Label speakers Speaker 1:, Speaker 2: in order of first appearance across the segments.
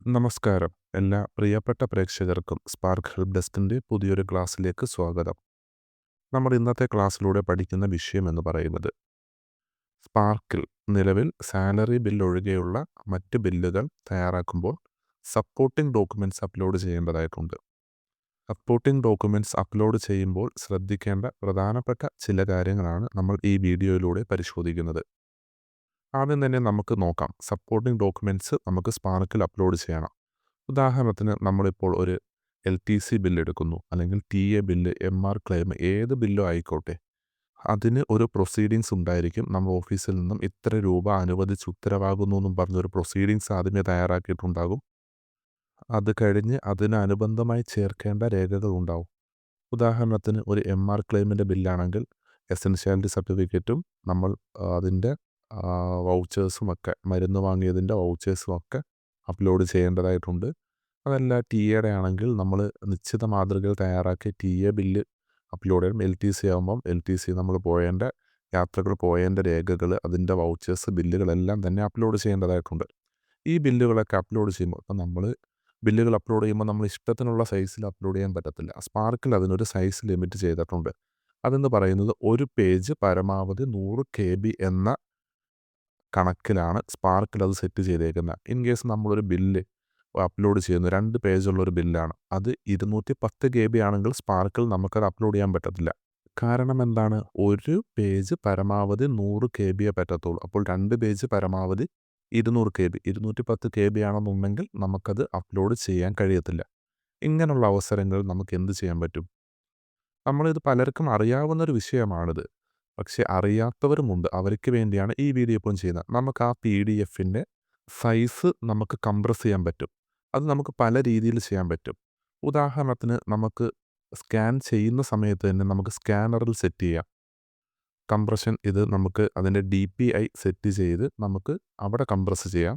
Speaker 1: നമസ്കാരം. എല്ലാ പ്രിയപ്പെട്ട പ്രേക്ഷകർക്കും സ്പാർക്ക് ഹെൽപ്പ് ഡെസ്കിന്റെ പുതിയൊരു ക്ലാസ്സിലേക്ക് സ്വാഗതം. നമ്മൾ ഇന്നത്തെ ക്ലാസ്സിലൂടെ പഠിക്കുന്ന വിഷയം എന്ന് പറയുന്നത് സ്പാർക്കിൽ നിലവിൽ സാലറി ബിൽ ഒഴികെയുള്ള മറ്റ് ബില്ലുകൾ തയ്യാറാക്കുമ്പോൾ സപ്പോർട്ടിംഗ് ഡോക്യുമെന്റ്സ് അപ്ലോഡ് ചെയ്യേണ്ടതായിട്ടുണ്ട്. സപ്പോർട്ടിംഗ് ഡോക്യുമെന്റ്സ് അപ്ലോഡ് ചെയ്യുമ്പോൾ ശ്രദ്ധിക്കേണ്ട പ്രധാനപ്പെട്ട ചില കാര്യങ്ങളാണ് നമ്മൾ ഈ വീഡിയോയിലൂടെ പരിശോധിക്കുന്നത്. ആദ്യം തന്നെ നമുക്ക് നോക്കാം. സപ്പോർട്ടിംഗ് ഡോക്യുമെന്റ്സ് നമുക്ക് സ്പാർക്കിൽ അപ്ലോഡ് ചെയ്യണം. ഉദാഹരണത്തിന് നമ്മളിപ്പോൾ ഒരു എൽ ടി സി ബില്ല് എടുക്കുന്നു. അല്ലെങ്കിൽ T A bill M R claim ഏത് ബില്ലോ ആയിക്കോട്ടെ. അതിന് ഒരു പ്രൊസീഡിങ്സ് ഉണ്ടായിരിക്കും. നമ്മൾ ഓഫീസിൽ നിന്നും ഇത്ര രൂപ അനുവദിച്ച് ഉത്തരവാകുന്നു എന്നും പറഞ്ഞൊരു പ്രൊസീഡിങ്സ് ആദ്യമേ തയ്യാറാക്കിയിട്ടുണ്ടാകും. അത് കഴിഞ്ഞ് അതിനനുബന്ധമായി ചേർക്കേണ്ട രേഖകൾ ഉണ്ടാവും. ഉദാഹരണത്തിന് ഒരു എം ആർ ക്ലെയിമിന്റെ ബില്ലാണെങ്കിൽ എസെൻഷ്യാലിറ്റി സർട്ടിഫിക്കറ്റും നമ്മൾ അതിന്റെ വൗച്ചേഴ്സും ഒക്കെ മരുന്ന് വാങ്ങിയതിന്റെ വൗച്ചേഴ്സും ഒക്കെ അപ്ലോഡ് ചെയ്യേണ്ടതായിട്ടുണ്ട്. അതല്ല ടി എയുടെ ആണെങ്കിൽ നമ്മൾ നിശ്ചിത മാതൃകയിൽ തയ്യാറാക്കി ടി എ ബില്ല് അപ്ലോഡ് ചെയ്യണം. എൽ ടി സി ആകുമ്പം എൽ ടി സി നമ്മൾ പോയേന്റെ യാത്രകൾ പോയേന്റെ രേഖകൾ അതിന്റെ വൗച്ചേഴ്സ് ബില്ലുകളെല്ലാം തന്നെ അപ്ലോഡ് ചെയ്യേണ്ടതായിട്ടുണ്ട്. ഈ ബില്ലുകളൊക്കെ അപ്ലോഡ് ചെയ്യുമ്പോൾ ഇപ്പം നമ്മൾ ബില്ലുകൾ അപ്ലോഡ് ചെയ്യുമ്പോൾ നമ്മൾ ഇഷ്ടത്തിനുള്ള സൈസിൽ അപ്ലോഡ് ചെയ്യാൻ പറ്റത്തില്ല. സ്പാർക്കിൽ അതിനൊരു സൈസ് ലിമിറ്റ് ചെയ്തിട്ടുണ്ട്. അതെന്ന് പറയുന്നത് ഒരു പേജ് പരമാവധി നൂറ് കെ ബി എന്ന കണക്കിലാണ് സ്പാർക്കിൽ അത് സെറ്റ് ചെയ്തേക്കുന്നത്. ഇൻ കേസ് നമ്മളൊരു ബില്ല് അപ്ലോഡ് ചെയ്യുന്നു രണ്ട് പേജുള്ള ഒരു ബില്ലാണ് അത് ഇരുന്നൂറ്റി പത്ത് കെ ബി ആണെങ്കിൽ സ്പാർക്കിൽ നമുക്കത് അപ്ലോഡ് ചെയ്യാൻ പറ്റത്തില്ല. കാരണം എന്താണ്? ഒരു പേജ് പരമാവധി നൂറ് കെ ബിയെ പറ്റത്തുള്ളൂ. അപ്പോൾ രണ്ട് പേജ് പരമാവധി ഇരുന്നൂറ് കെ ബി ഇരുന്നൂറ്റി പത്ത് കെ ബി ആണെന്നുണ്ടെങ്കിൽ നമുക്കത് അപ്ലോഡ് ചെയ്യാൻ കഴിയത്തില്ല. ഇങ്ങനെയുള്ള അവസരങ്ങളിൽ നമുക്ക് എന്ത് ചെയ്യാൻ പറ്റും? നമ്മളിത് പലർക്കും അറിയാവുന്ന ഒരു വിഷയമാണിത്. പക്ഷെ അറിയാത്തവരുമുണ്ട്. അവർക്ക് വേണ്ടിയാണ് ഈ വീഡിയോ ഇപ്പം ചെയ്യുന്നത്. നമുക്ക് ആ പി ഡി എഫിന്റെ സൈസ് നമുക്ക് കംപ്രസ് ചെയ്യാൻ പറ്റും. അത് നമുക്ക് പല രീതിയിൽ ചെയ്യാൻ പറ്റും. ഉദാഹരണത്തിന് നമുക്ക് സ്കാൻ ചെയ്യുന്ന സമയത്ത് തന്നെ നമുക്ക് സ്കാനറിൽ സെറ്റ് ചെയ്യാം. കംപ്രഷൻ ഇത് നമുക്ക് അതിന്റെ ഡി പി ഐ സെറ്റ് ചെയ്ത് നമുക്ക് അവിടെ കംപ്രസ് ചെയ്യാം.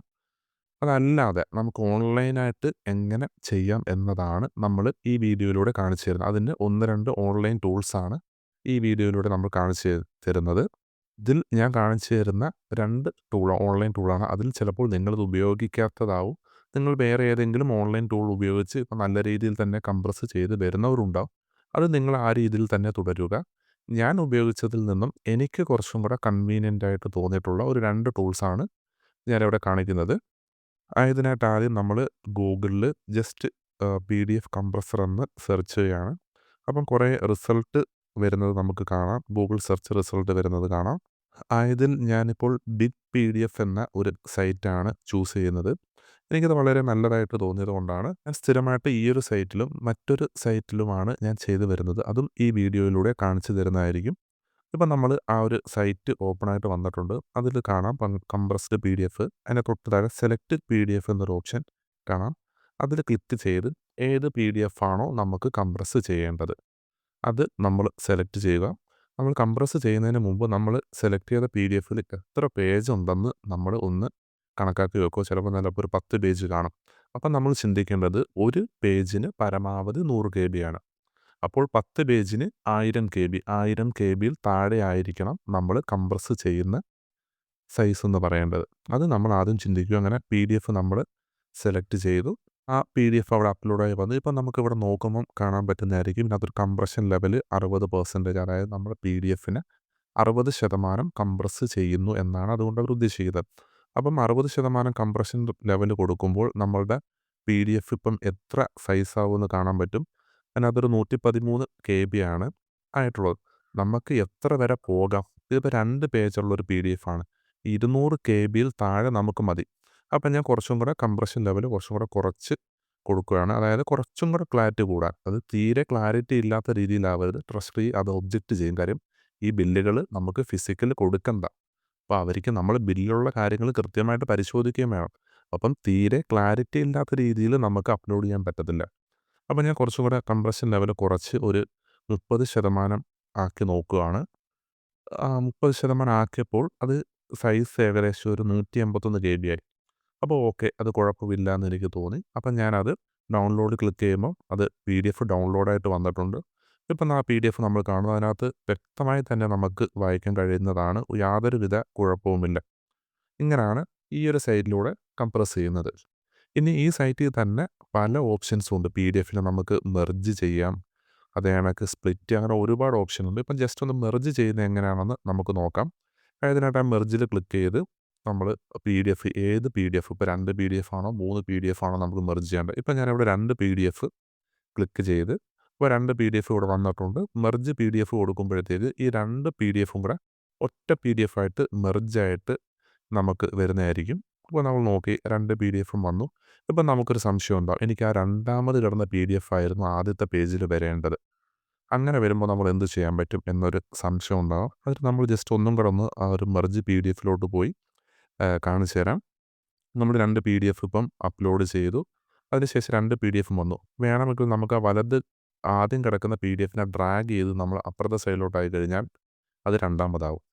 Speaker 1: അതല്ലാതെ നമുക്ക് ഓൺലൈനായിട്ട് എങ്ങനെ ചെയ്യാം എന്നതാണ് നമ്മൾ ഈ വീഡിയോയിലൂടെ കാണിച്ചു തരുന്നത്. അതിന് ഒന്ന് രണ്ട് ഓൺലൈൻ ടൂൾസാണ് ഈ വീഡിയോയിലൂടെ നമ്മൾ കാണിച്ചു തരുന്നത്. ഇതിൽ ഞാൻ കാണിച്ചു തരുന്ന രണ്ട് ടൂൾ ഓൺലൈൻ ടൂളാണ്. അതിൽ ചിലപ്പോൾ നിങ്ങളത് ഉപയോഗിക്കാത്തതാവും. നിങ്ങൾ വേറെ ഏതെങ്കിലും ഓൺലൈൻ ടൂൾ ഉപയോഗിച്ച് ഇപ്പം നല്ല രീതിയിൽ തന്നെ കംപ്രസ് ചെയ്ത് വരുന്നവരുണ്ടാവും. അത് നിങ്ങൾ ആ രീതിയിൽ തന്നെ തുടരുക. ഞാൻ ഉപയോഗിച്ചതിൽ നിന്നും എനിക്ക് കുറച്ചും കൂടെ കൺവീനിയന്റ് ആയിട്ട് തോന്നിയിട്ടുള്ള ഒരു രണ്ട് ടൂൾസാണ് ഞാനിവിടെ കാണിക്കുന്നത്. ആയതിനായിട്ട് ആദ്യം നമ്മൾ ഗൂഗിളിൽ just P D F compressor എന്ന് സെർച്ച് ചെയ്യുകയാണ് അപ്പം കുറേ റിസൾട്ട് വരുന്നത് നമുക്ക് കാണാം. ഗൂഗിൾ സെർച്ച് റിസൾട്ട് വരുന്നത് കാണാം. ആയതിൽ ഞാനിപ്പോൾ ബിഗ് പി ഡി എഫ് എന്ന ഒരു സൈറ്റാണ് ചൂസ് ചെയ്യുന്നത്. എനിക്കത് വളരെ നല്ലതായിട്ട് തോന്നിയത് കൊണ്ടാണ്. ഞാൻ സ്ഥിരമായിട്ട് ഈ ഒരു സൈറ്റിലും മറ്റൊരു സൈറ്റിലുമാണ് ഞാൻ ചെയ്തു വരുന്നത്. അതും ഈ വീഡിയോയിലൂടെ കാണിച്ചു തരുന്നതായിരിക്കും. ഇപ്പം നമ്മൾ ആ ഒരു സൈറ്റ് ഓപ്പൺ ആയിട്ട് വന്നിട്ടുണ്ട്. അതിൽ കാണാം. കംപ്രസ്ഡ് പി ഡി എഫ് അതിന്റെ തൊട്ട് താഴെ സെലക്ട് പി ഡി എഫ് എന്നൊരു ഓപ്ഷൻ കാണാം. അതിൽ ക്ലിക്ക് ചെയ്ത് ഏത് പി ഡി എഫ് ആണോ നമുക്ക് കംപ്രസ് ചെയ്യേണ്ടത്. അത് നമ്മൾ സെലക്ട് ചെയ്യുക. നമ്മൾ കംപ്രസ് ചെയ്യുന്നതിന് മുമ്പ് നമ്മൾ സെലക്ട് ചെയ്ത പി ഡി എഫിൽ എത്ര പേജ് ഉണ്ടെന്ന് നമ്മൾ ഒന്ന് കണക്കാക്കി വെക്കുക. ചിലപ്പോൾ ചിലപ്പോൾ ഒരു പത്ത് പേജ് കാണും. അപ്പം നമ്മൾ ചിന്തിക്കേണ്ടത് ഒരു പേജിന് പരമാവധി നൂറ് കെ ബി ആണ്. അപ്പോൾ പത്ത് പേജിന് ആയിരം കെ ബി ആയിരം കെ ബിയിൽ താഴെ ആയിരിക്കണം നമ്മൾ കംപ്രസ് ചെയ്യുന്ന സൈസ് എന്ന് പറയേണ്ടത്. അത് നമ്മൾ ആദ്യം ചിന്തിക്കും അങ്ങനെ പി ഡി എഫ് നമ്മൾ സെലക്ട് ചെയ്തു. ആ പി ഡി എഫ് അവിടെ അപ്ലോഡായി വന്നു. ഇപ്പം നമുക്ക് ഇവിടെ നോക്കുമ്പം കാണാൻ പറ്റുന്നതായിരിക്കും. ഇതിനകത്തൊരു കംപ്രഷൻ ലെവൽ അറുപത് പെർസെന്റേജ് അതായത് നമ്മുടെ പി ഡി എഫിന് അറുപത് ശതമാനം കംപ്രസ് ചെയ്യുന്നു എന്നാണ് അതുകൊണ്ട് അവർ ഉദ്ദേശിക്കുന്നത്. അപ്പം അറുപത് ശതമാനം കംപ്രഷൻ ലെവൽ കൊടുക്കുമ്പോൾ നമ്മളുടെ പി ഡി എഫ് ഇപ്പം എത്ര സൈസ് ആവുമെന്ന് കാണാൻ പറ്റും. അതിനകത്തൊരു നൂറ്റി പതിമൂന്ന് കെ ബി ആണ് ആയിട്ടുള്ളത്. നമുക്ക് എത്ര വരെ പോകാം? ഇതിപ്പോൾ രണ്ട് പേജുള്ള ഒരു പി ഡി എഫ് ആണ്. ഇരുന്നൂറ് കെ ബിയിൽ താഴെ നമുക്ക് മതി. അപ്പം ഞാൻ കുറച്ചും കൂടെ കംപ്രഷൻ ലെവൽ കുറച്ചും കൂടെ കുറച്ച് കൊടുക്കുകയാണ്. അതായത് കുറച്ചും കൂടെ ക്ലാരിറ്റി കൂടാൻ. അത് തീരെ ക്ലാരിറ്റി ഇല്ലാത്ത രീതിയിലാവരുത്. ട്രഷറി അത് ഒബ്ജക്റ്റ് ചെയ്യും. കാര്യം ഈ ബില്ലുകൾ നമുക്ക് ഫിസിക്കൽ കൊടുക്കണ്ട. അപ്പോൾ അവർക്ക് നമ്മൾ ബില്ലുള്ള കാര്യങ്ങൾ കൃത്യമായിട്ട് പരിശോധിക്കുകയും വേണം. അപ്പം തീരെ ക്ലാരിറ്റി ഇല്ലാത്ത രീതിയിൽ നമുക്ക് അപ്ലോഡ് ചെയ്യാൻ പറ്റത്തില്ല. അപ്പം ഞാൻ കുറച്ചും കൂടെ കംപ്രഷൻ ലെവൽ കുറച്ച് ഒരു മുപ്പത് ശതമാനം ആക്കി നോക്കുകയാണ്. മുപ്പത് ശതമാനം ആക്കിയപ്പോൾ അത് സൈസ് ഏകദേശം ഒരു നൂറ്റി എൺപത്തൊന്ന് കെ ബി ആയി. അപ്പോൾ ഓക്കെ അത് കുഴപ്പമില്ല എന്ന് എനിക്ക് തോന്നി. അപ്പം ഞാനത് ഡൗൺലോഡ് ക്ലിക്ക് ചെയ്യുമ്പോൾ അത് പി ഡി എഫ് ഡൗൺലോഡായിട്ട് വന്നിട്ടുണ്ട്. ഇപ്പം ആ പി ഡി എഫ് നമ്മൾ കാണുന്നത് അതിനകത്ത് വ്യക്തമായി തന്നെ നമുക്ക് വായിക്കാൻ കഴിയുന്നതാണ്. യാതൊരുവിധ കുഴപ്പവുമില്ല. ഇങ്ങനെയാണ് ഈ ഒരു സൈറ്റിലൂടെ കംപ്രസ് ചെയ്യുന്നത്. ഇനി ഈ സൈറ്റിൽ തന്നെ പല ഓപ്ഷൻസും ഉണ്ട്. പി ഡി എഫിൽ നമുക്ക് മെർജ് ചെയ്യാം. അതേ കണക്ക് സ്പ്ലിറ്റ് അങ്ങനെ ഒരുപാട് ഓപ്ഷൻ ഉണ്ട് ഇപ്പം ജസ്റ്റ് ഒന്ന് മെർജ് ചെയ്യുന്നത് എങ്ങനെയാണെന്ന് നമുക്ക് നോക്കാം. അതിനായിട്ട് ആ മെർജിൽ ക്ലിക്ക് ചെയ്ത് നമ്മൾ പി ഡി എഫ് ഏത് പി ഡി എഫ് ഇപ്പോൾ രണ്ട് പി ഡി എഫ് ആണോ മൂന്ന് പി ഡി എഫ് ആണോ നമുക്ക് മെർജ് ചെയ്യേണ്ടത് ഇപ്പം ഞാനിവിടെ രണ്ട് പി ഡി എഫ് ക്ലിക്ക് ചെയ്ത് ഇപ്പോൾ രണ്ട് പി ഡി എഫ് ഇവിടെ വന്നിട്ടുണ്ട് മെർജ് പി ഡി എഫ് കൊടുക്കുമ്പോഴത്തേക്ക് ഈ രണ്ട് പി ഡി എഫും കൂടെ ഒറ്റ പി ഡി എഫ് ആയിട്ട് മെർജായിട്ട് നമുക്ക് വരുന്നതായിരിക്കും ഇപ്പോൾ നമ്മൾ നോക്കി രണ്ട് പി ഡി എഫും വന്നു ഇപ്പം നമുക്കൊരു സംശയം ഉണ്ടാവും എനിക്ക് ആ രണ്ടാമത് കിടന്ന പി ഡി എഫ് ആയിരുന്നു ആദ്യത്തെ പേജിൽ വരേണ്ടത് അങ്ങനെ വരുമ്പോൾ നമ്മൾ എന്ത് ചെയ്യാൻ പറ്റും എന്നൊരു സംശയം ഉണ്ടാകും അതിൽ നമ്മൾ ജസ്റ്റ് ഒന്നും കൂടെ ഒന്ന് ആ ഒരു മെർജ് പി ഡി എഫിലോട്ട് പോയി കാണിച്ചു തരാം. നമ്മൾ രണ്ട് പി ഡി എഫ് ഇപ്പം അപ്ലോഡ് ചെയ്തു. അതിനുശേഷം രണ്ട് പി ഡി എഫും വന്നു. വേണമെങ്കിൽ നമുക്ക് ആ വലത് ആദ്യം കിടക്കുന്ന പി ഡി എഫിനെ ഡ്രാഗ് ചെയ്ത് നമ്മൾ അപ്പുറത്തെ സൈഡിലോട്ടായി കഴിഞ്ഞാൽ അത് രണ്ടാമതാവും.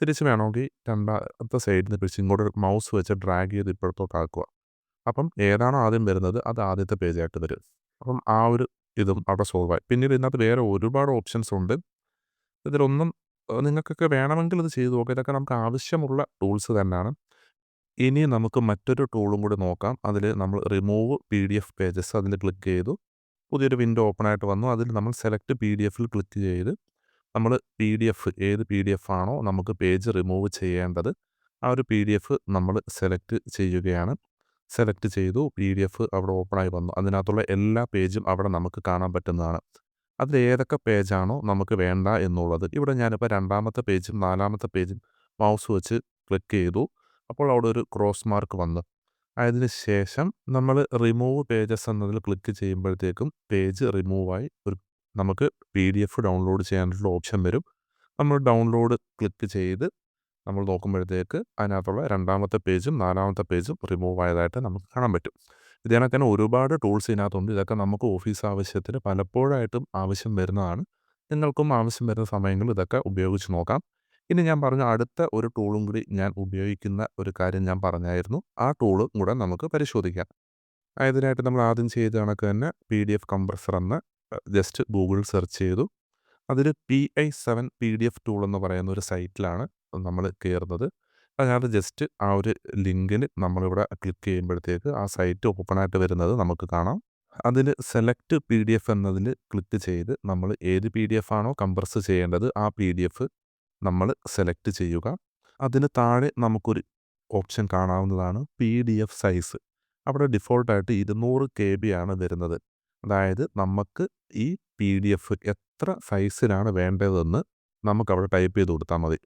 Speaker 1: തിരിച്ച് വേണമെങ്കിൽ രണ്ടാമത്തെ സൈഡിൽ നിന്ന് പിടിച്ച് ഇങ്ങോട്ട് മൗസ് വെച്ച് ഡ്രാഗ് ചെയ്ത് ഇപ്പുറത്തോട്ടാക്കുക അപ്പം ഏതാണോ ആദ്യം വരുന്നത് അത് ആദ്യത്തെ പേജായിട്ട് വരും. അപ്പം ആ ഒരു ഇതും അവിടെ സോൾവ് ആയി. പിന്നീട് ഇതിനകത്ത് വേറെ ഒരുപാട് ഓപ്ഷൻസ് ഉണ്ട്. ഇതിലൊന്നും നിങ്ങൾക്കൊക്കെ വേണമെങ്കിൽ ഇത് ചെയ്തു നോക്കാം. ഇതൊക്കെ നമുക്ക് ആവശ്യമുള്ള ടൂൾസ് തന്നെയാണ്. ഇനി നമുക്ക് മറ്റൊരു ടൂളും കൂടി നോക്കാം. അതിൽ നമ്മൾ remove P D F pages അതിൽ ക്ലിക്ക് ചെയ്തു. പുതിയൊരു വിൻഡോ ഓപ്പൺ ആയിട്ട് വന്നു. അതിൽ നമ്മൾ സെലക്ട് പി ഡി എഫിൽ ക്ലിക്ക് ചെയ്ത് നമ്മൾ പി ഡി എഫ് ഏത് പി ഡി എഫ് ആണോ നമുക്ക് പേജ് റിമൂവ് ചെയ്യേണ്ടത് ആ ഒരു പി ഡി എഫ് നമ്മൾ സെലക്ട് ചെയ്യുകയാണ്. സെലക്ട് ചെയ്തു. പി ഡി എഫ് അവിടെ ഓപ്പണായി വന്നു. അതിനകത്തുള്ള എല്ലാ പേജും അവിടെ നമുക്ക് കാണാൻ പറ്റുന്നതാണ്. അതിൽ ഏതൊക്കെ പേജാണോ നമുക്ക് വേണ്ട എന്നുള്ളത്. ഇവിടെ ഞാനിപ്പോൾ രണ്ടാമത്തെ പേജും നാലാമത്തെ പേജും മൗസ് വെച്ച് ക്ലിക്ക് ചെയ്തു. അപ്പോൾ അവിടെ ഒരു ക്രോസ് മാർക്ക് വന്നു. അതിന് ശേഷം നമ്മൾ റിമൂവ് പേജസ് എന്നതിൽ ക്ലിക്ക് ചെയ്യുമ്പോഴത്തേക്കും പേജ് റിമൂവായി ഒരു നമുക്ക് പി ഡി എഫ് ഡൗൺലോഡ് ചെയ്യാനുള്ള ഓപ്ഷൻ വരും. നമ്മൾ ഡൗൺലോഡ് ക്ലിക്ക് ചെയ്ത് നമ്മൾ നോക്കുമ്പോഴത്തേക്ക് അതിനകത്തുള്ള രണ്ടാമത്തെ പേജും നാലാമത്തെ പേജും റിമൂവ് ആയതായിട്ട് നമുക്ക് കാണാൻ പറ്റും. തന്നെ ഒരുപാട് ടൂൾസ് ഇതിനകത്തുണ്ട്. ഇതൊക്കെ നമുക്ക് ഓഫീസ് ആവശ്യത്തിന് പലപ്പോഴായിട്ടും ആവശ്യം വരുന്നതാണ്. നിങ്ങൾക്കും ആവശ്യം വരുന്ന സമയങ്ങളിൽ ഇതൊക്കെ ഉപയോഗിച്ച് നോക്കാം. ഇനി ഞാൻ പറഞ്ഞ അടുത്ത ഒരു ടൂളും കൂടി ഞാൻ ഉപയോഗിക്കുന്ന ഒരു കാര്യം ഞാൻ പറഞ്ഞായിരുന്നു. ആ ടൂളും കൂടെ നമുക്ക് പരിശോധിക്കാം. അതിനായിട്ട് നമ്മൾ ആദ്യം ചെയ്ത കണക്ക് തന്നെ പി ഡി എഫ് കംപ്രസർ എന്ന് ജസ്റ്റ് ഗൂഗിൾ സെർച്ച് ചെയ്തു. അതിൽ P I seven P D F tool എന്ന് പറയുന്ന ഒരു സൈറ്റിലാണ് നമ്മൾ കയറുന്നത്. അതിനകത്ത് ജസ്റ്റ് ആ ഒരു ലിങ്കിൽ നമ്മളിവിടെ ക്ലിക്ക് ചെയ്യുമ്പോഴത്തേക്ക് ആ സൈറ്റ് ഓപ്പൺ ആയിട്ട് വരുന്നത് നമുക്ക് കാണാം. അതിൽ സെലക്ട് പി ഡി എഫ് എന്നതിൽ ക്ലിക്ക് ചെയ്ത് നമ്മൾ ഏത് പി ഡി എഫ് ആണോ കംപ്രസ് ചെയ്യേണ്ടത് ആ പി ഡി എഫ് നമ്മൾ സെലക്ട് ചെയ്യുക. അതിന് താഴെ നമുക്കൊരു ഓപ്ഷൻ കാണാവുന്നതാണ് പി ഡി എഫ് സൈസ്. അവിടെ ഡിഫോൾട്ടായിട്ട് ഇരുന്നൂറ് കെ ബി ആണ് വരുന്നത്. അതായത് നമുക്ക് ഈ പി ഡി എഫ് എത്ര സൈസിലാണ് വേണ്ടതെന്ന് നമുക്കവിടെ ടൈപ്പ് ചെയ്ത് കൊടുത്താൽ മതി.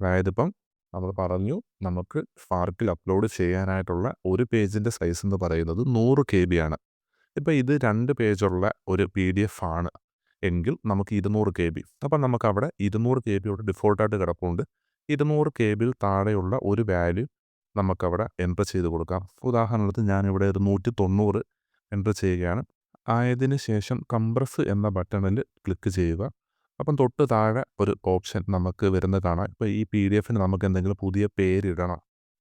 Speaker 1: അതായത് ഇപ്പം നമ്മൾ പറഞ്ഞു നമുക്ക് സ്പാർക്കിൽ അപ്ലോഡ് ചെയ്യാനായിട്ടുള്ള ഒരു പേജിന്റെ സൈസ് എന്ന് പറയുന്നത് നൂറ് കെ ബി ആണ്. ഇപ്പോൾ ഇത് രണ്ട് പേജുള്ള ഒരു പി ഡി എഫ് ആണ് എങ്കിൽ നമുക്ക് ഇരുന്നൂറ് കെ ബി അപ്പം നമുക്കവിടെ ഇരുന്നൂറ് കെ ബിയോട് ഡിഫോൾട്ടായിട്ട് കിടപ്പുണ്ട്. ഇരുന്നൂറ് കെ ബിയിൽ താഴെയുള്ള ഒരു വാല്യൂ നമുക്കവിടെ എന്റർ ചെയ്ത് കൊടുക്കാം. ഉദാഹരണത്തിന് ഞാനിവിടെ ഒരു നൂറ്റി തൊണ്ണൂറ് എന്റർ ചെയ്യുകയാണ്. ആയതിനു ശേഷം കംപ്രസ് എന്ന ബട്ടണിൽ ക്ലിക്ക് ചെയ്യുക. അപ്പം തൊട്ട് താഴെ ഒരു ഓപ്ഷൻ നമുക്ക് വരുന്നത് കാണാം ഇപ്പോൾ ഈ പി ഡി എഫിന് നമുക്ക് എന്തെങ്കിലും പുതിയ പേരിടണം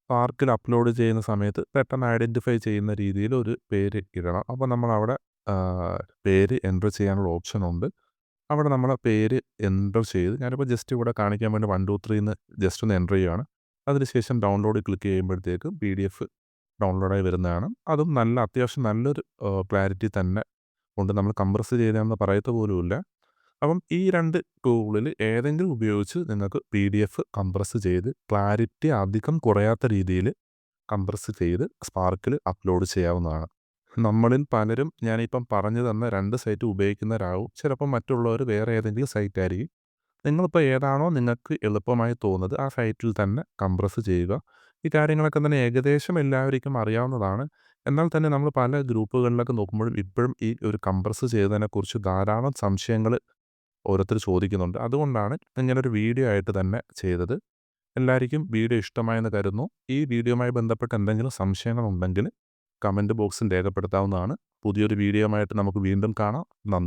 Speaker 1: പാർക്കിൽ അപ്ലോഡ് ചെയ്യുന്ന സമയത്ത് പെട്ടെന്ന് ഐഡന്റിഫൈ ചെയ്യുന്ന രീതിയിൽ ഒരു പേര് ഇടണം. അപ്പോൾ നമ്മൾ അവിടെ പേര് എന്റർ ചെയ്യാനുള്ള ഓപ്ഷൻ ഉണ്ട്. അവിടെ നമ്മൾ പേര് എന്റർ ചെയ്ത് ഞാനിപ്പോൾ ജസ്റ്റ് ഇവിടെ കാണിക്കാൻ വേണ്ടി വൺ ടു ത്രീന്ന് ജസ്റ്റ് ഒന്ന് എന്റർ ചെയ്യുകയാണ് അതിനുശേഷം ഡൗൺലോഡ് ക്ലിക്ക് ചെയ്യുമ്പോഴത്തേക്ക് പി ഡി എഫ് ഡൗൺലോഡായി വരുന്നതാണ്. അതും നല്ല അത്യാവശ്യം നല്ലൊരു ക്ലാരിറ്റി തന്നെ ഉണ്ട്. നമ്മൾ കംപ്രസ് ചെയ്തതെന്ന് പറയത്ത പോലുമില്ല. അപ്പം ഈ രണ്ട് ടൂളിൽ ഏതെങ്കിലും ഉപയോഗിച്ച് നിങ്ങൾക്ക് പി ഡി എഫ് കംപ്രസ് ചെയ്ത് ക്ലാരിറ്റി അധികം കുറയാത്ത രീതിയിൽ കംപ്രസ് ചെയ്ത് സ്പാർക്കിൽ അപ്ലോഡ് ചെയ്യാവുന്നതാണ്. നമ്മളിൽ പലരും ഞാനിപ്പം പറഞ്ഞു തന്ന രണ്ട് സൈറ്റ് ഉപയോഗിക്കുന്നവരാകും ചിലപ്പോൾ മറ്റുള്ളവർ വേറെ ഏതെങ്കിലും സൈറ്റ് ആയിരിക്കും. നിങ്ങളിപ്പോൾ ഏതാണോ നിങ്ങൾക്ക് എളുപ്പമായി തോന്നുന്നത് ആ സൈറ്റിൽ തന്നെ കംപ്രസ് ചെയ്യുക. ഈ കാര്യങ്ങളൊക്കെ തന്നെ ഏകദേശം എല്ലാവർക്കും അറിയാവുന്നതാണ്. എന്നാൽ തന്നെ നമ്മൾ പല ഗ്രൂപ്പുകളിലൊക്കെ നോക്കുമ്പോഴും ഇപ്പോഴും ഈ ഒരു കംപ്രസ് ചെയ്തതിനെക്കുറിച്ച് ധാരാളം സംശയങ്ങൾ ഓരോരുത്തർ ചോദിക്കുന്നുണ്ട്. അതുകൊണ്ടാണ് ഇങ്ങനൊരു വീഡിയോ ആയിട്ട് തന്നെ ചെയ്തത്. എല്ലാവർക്കും വീഡിയോ ഇഷ്ടമായെന്ന് കരുതുന്നു. ഈ വീഡിയോയുമായി ബന്ധപ്പെട്ട് എന്തെങ്കിലും സംശയങ്ങളുണ്ടെങ്കിൽ കമന്റ് ബോക്സിൽ രേഖപ്പെടുത്താവുന്നതാണ്. പുതിയൊരു വീഡിയോയുമായിട്ട് നമുക്ക് വീണ്ടും കാണാം. നന്ദി.